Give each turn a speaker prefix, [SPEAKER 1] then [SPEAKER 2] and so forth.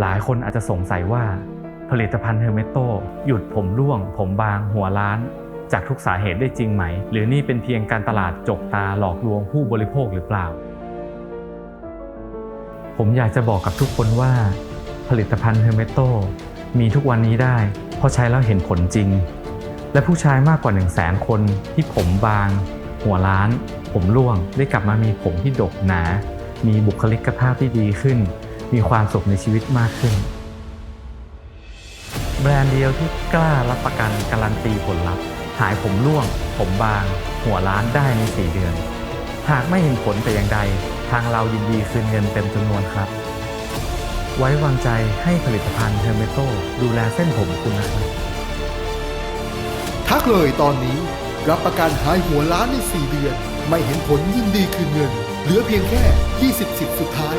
[SPEAKER 1] หลายคนอาจจะสงสัยว่าผลิตภัณฑ์เฮอร์เมโตหยุดผมร่วง ผมบางหัวล้าน จากทุกสาเหตุได้จริงไหม หรือนี่เป็นเพียงการตลาดจกตาหลอกลวงผู้บริโภคหรือเปล่า ผมอยากจะบอกกับทุกคนว่า ผลิตภัณฑ์เฮอร์เมโตมีทุกวันนี้ได้เพราะใช้แล้วเห็นผลจริง และผู้ชายมากกว่า 1 0 0 0 0แสนคนที่ผมบาง หัวล้าน ผมร่วงได้กลับมามีผมที่ดกหนา มีบุคลิกภาพที่ดีขึ้น มีความสุขในชีวิตมากขึ้น แบรนด์เดียวที่กล้ารับประกันการันตีผลลัพธ์ หายผมร่วง ผมบาง หัวล้านได้ใน 4 เดือน หากไม่เห็นผลแต่อย่างใด ทางเรายินดีคืนเงินเต็มจำนวนครับ ไว้วางใจให้ผลิตภัณฑ์เฮอร์เมโตดูแลเส้นผมคุณนะครับ
[SPEAKER 2] ทักเลยตอนนี้รับประกันหายหัวล้านใน 4 เดือน ไม่เห็นผลยินดีคืนเงิน เหลือเพียงแค่ 20 สิทธิ์สุดท้าย